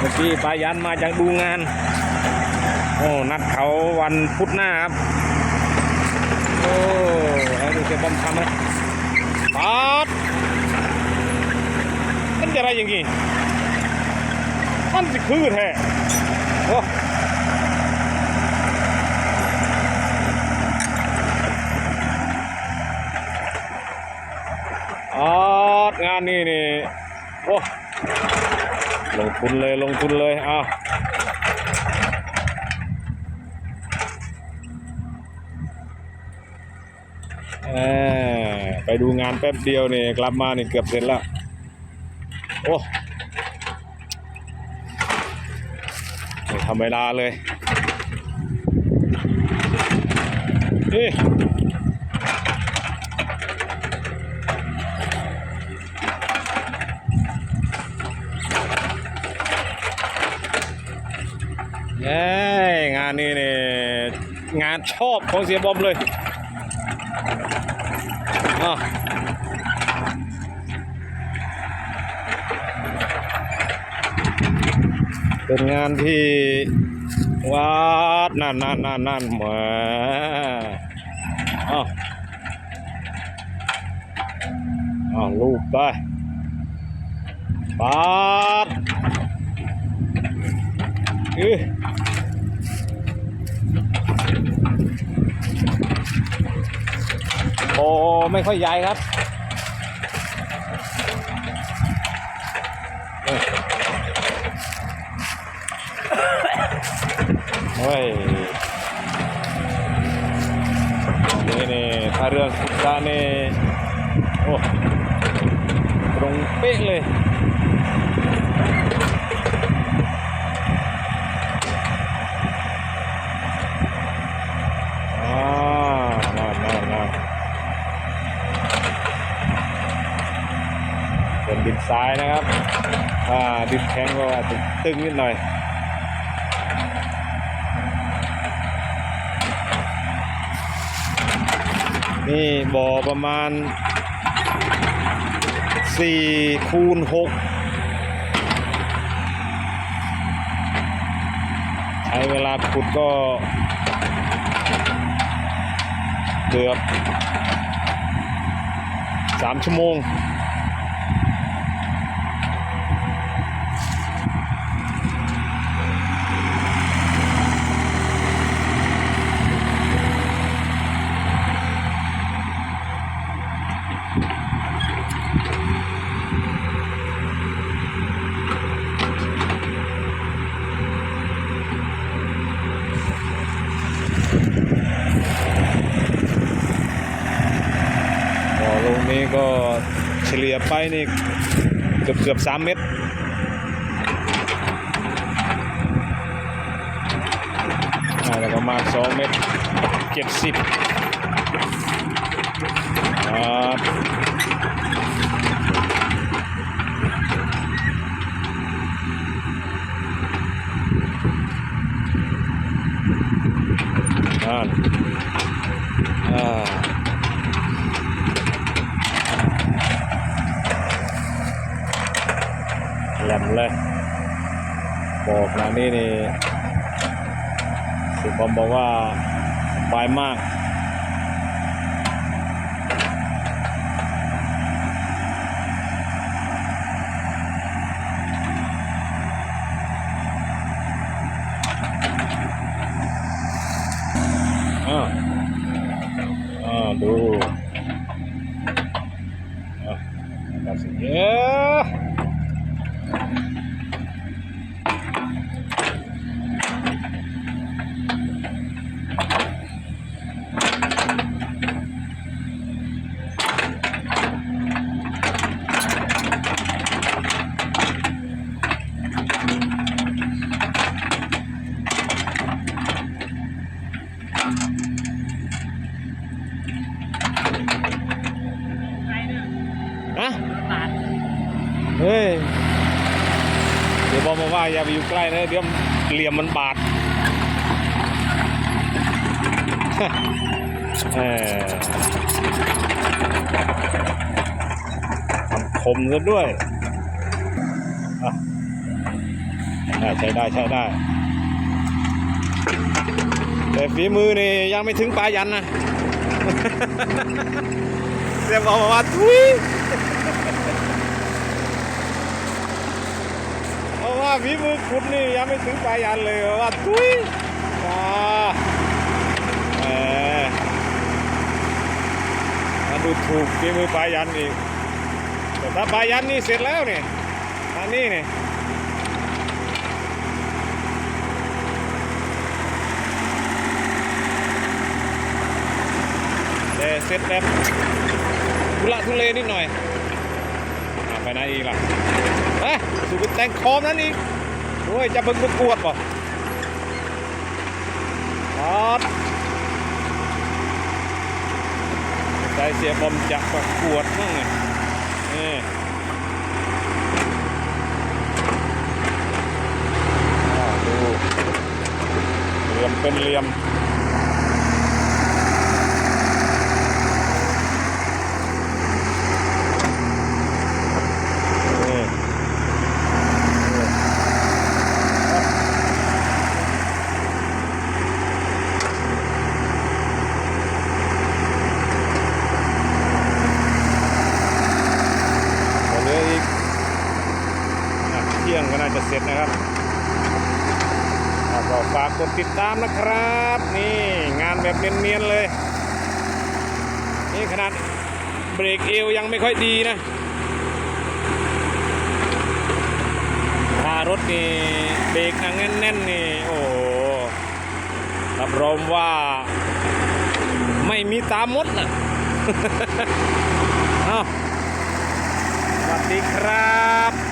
เมื่อกี้ปายันมาจากดูงาน โอ้ นัดเขาวันพุธหน้าครับ โอ้ให้ดูเสียบอมทำไหมปัดมันจะอะไรอย่างงี้มันสิคือแท้โอ้ออดงานนี้นี่ โอ้ ลงทุนเลยลงทุนเลยอ้าวไปดูงานแป๊บเดียวนี่กลับมานี่เกือบเสร็จแล้วโอ้ไม่ธรรมดาเลยนี่เยงานนี้นี่งานชอบของเสียบอมเลยอะเป็นงานที่วัดนั่นนั่นนั่นนั่นเหมือนอ้าวอ้าวลูกไปปัดอื้ออ ไม่ค่อยใหญ่ครับเฮ้ยนี่นี่ถ้าเรื่องสุดานี่โอ้ตรงเป๊ะเลย อ่านั่นนั่นนั่น เป็นดินทรายนะครับดินแข็งก็อาจจะตึงนิดหน่อยนี่บ่อประมาณสี่คูณหกใช้เวลาขุดก็ เกือบสามชั่วโมง ก็เฉลี่ยไปนี่เกือบเกือบสามเมตรน่าจะประมาณสองเมตรเจ็ดสิบครับนั่นอ่า แหลม เลยบอกนะนี่นี่สุบอมบอกว่าสบายมากอ่าอ่าดูอะตัด เฮ้ย เดี๋ยวบอกมาว่าอย่าไปอยู่ใกล้นะเดี๋ยวเหลี่ยมมันบาดทำคมซะด้วยใช้ได้ใช้ได้ แต่ฝีมือนี่ยังไม่ถึงปลายันนะเสียบอกว่าทุยเพราะ ว่าฝีมือขุดนี่ยังไม่ถึงปลายันเลยว่าทุยอ่าแหมมาดูถูกฝีมือปลายันอีกแต่ถ้าปลายันนี่เสร็จแล้วนี่อันนี้นี่แต่เสร็จแบบทุละทุเลนิดหน่อยไปไหนอีกล่ะ เอ้ยสูบแต่งคอมนั้นอีกโอ้ยจะเบิ่งประกวดป่ะออดใจเสียบอมจะประกวดมั่งไงนี่ดูเหลี่ยมเป็นเหลี่ยม นี่เหลืออีกอะเที่ยงก็น่าจะ เสร็จนะครับก็ฝากกดติดตามนะครับ นี่งานแบบเนียนๆเลย นี่ขนาดเบรกเอวยังไม่ค่อยดีนะถ้ารถนี่เบรกนังแน่นๆนี่โอ้รับรองว่าไม่มีตามมดนะสวัสดีครับ